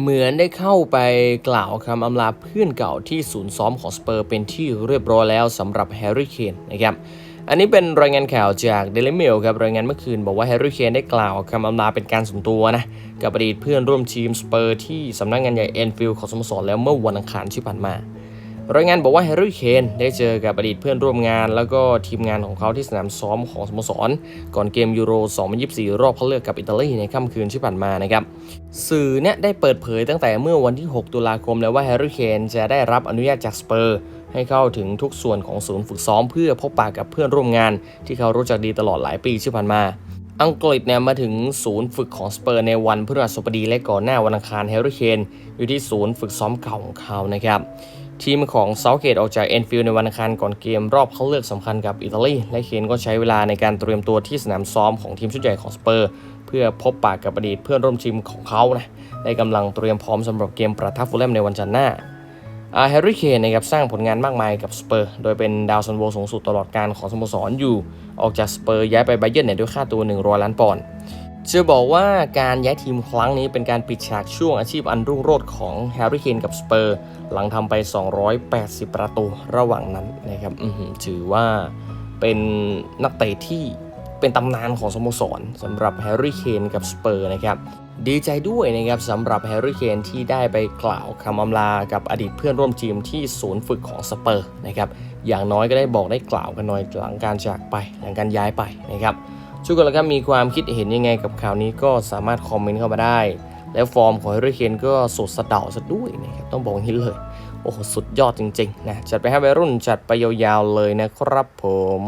เหมือนได้เข้าไปกล่าวคำอำลาเพื่อนเก่าที่ศูนย์ซ้อมของสเปอร์เป็นที่เรียบร้อยแล้วสำหรับแฮร์รี่เคนนะครับอันนี้เป็นรายงานข่าวจากเดลิเมลครับรายงานเมื่อคืนบอกว่าแฮร์รี่เคนได้กล่าวคำอำลาเป็นการส่วนตัวนะกับอดีตเพื่อนร่วมทีมสเปอร์ที่สำนักงานใหญ่แอนฟิลด์ของสโมสรแล้วเมื่อวันอังคารที่ผ่านมา รายงานบอกว่าแฮร์รี่เคนได้เจอกับอดีตเพื่อนร่วมงาน แล้วก็ทีมงานของเขาที่สนามซ้อมของสโมสร ก่อนเกมยูโร 2024 รอบคัดเลือกกับอิตาลีในค่ำคืนที่ผ่านมานะครับสื่อเนี่ยได้เปิดเผยตั้งแต่เมื่อวันที่ 6 ตุลาคมแล้วว่าแฮร์รี่เคนจะได้รับอนุญาตจากสเปอร์ให้เข้าถึงทุกส่วนของศูนย์ฝึกซ้อมเพื่อพบปะกับเพื่อนร่วมงาน ที่เขารู้จักดีตลอดหลายปีที่ผ่านมาอังกฤษเนี่ยมาถึงศูนย์ฝึกของสเปอร์ในวันพฤหัสบดีและก่อนหน้าวันอังคารแฮร์รี่เคนอยู่ที่ศูนย์ฝึกซ้อมเก่าของเขานะครับ ทีมของเซาเกตออกจากแอนฟิลด์ในวันอังคารก่อนเกมรอบเขาเลือกสำคัญกับอิตาลีและเคนก็ใช้เวลาในการเตรียมตัวที่สนามซ้อมของทีมชุดใหญ่ของสเปอร์ เพื่อพบปะกับอดีตเพื่อนร่วมทีมของเขานะได้กำลังเตรียมพร้อมสำหรับเกมประทับฟูลแลมในวันจันทร์หน้าอาแฮร์รี่เคนนะครับสร้างผลงานมากมายกับสเปอร์ โดยเป็นดาวซันโวสูงสุดตลอดการของสโมสรอยู่ ออกจากสเปอร์ย้ายไปไบเยิร์นเนี่ยด้วยค่าตัว 100 ล้านปอนด์ จะบอกว่าการย้ายทีมครั้งนี้เป็นการปิดฉากช่วงอาชีพอันรุ่งโรจน์ของแฮร์รี่เคนกับสเปอร์ หลังทำไป 280 ประตูระหว่างนั้นนะครับถือว่าเป็นนักเตะที่เป็นตำนานของสโมสรสำหรับแฮร์รี่เคนกับสเปอร์นะครับดีใจด้วยนะครับสำหรับแฮร์รี่เคนที่ได้ไปกล่าวคำอำลากับอดีตเพื่อนร่วมทีมที่ศูนย์ฝึกของสเปอร์นะครับอย่างน้อยก็ได้บอกได้กล่าวกันหน่อยหลังการจากไปหลังการย้ายไปนะครับ ช่วยกันแล้วครับมีความคิดเห็นยังไงกับข่าวนี้ก็สามารถคอมเมนต์เข้ามาได้ แล้วฟอร์มของเฮร์รี่เคนก็สดสะเดาซะด้วยนะครับต้องบอกงนี้เลยโอ้โหสุดยอดจริงๆนะจัดไปให้วัยรุ่นจัดไปยาวๆเลยนะครับผม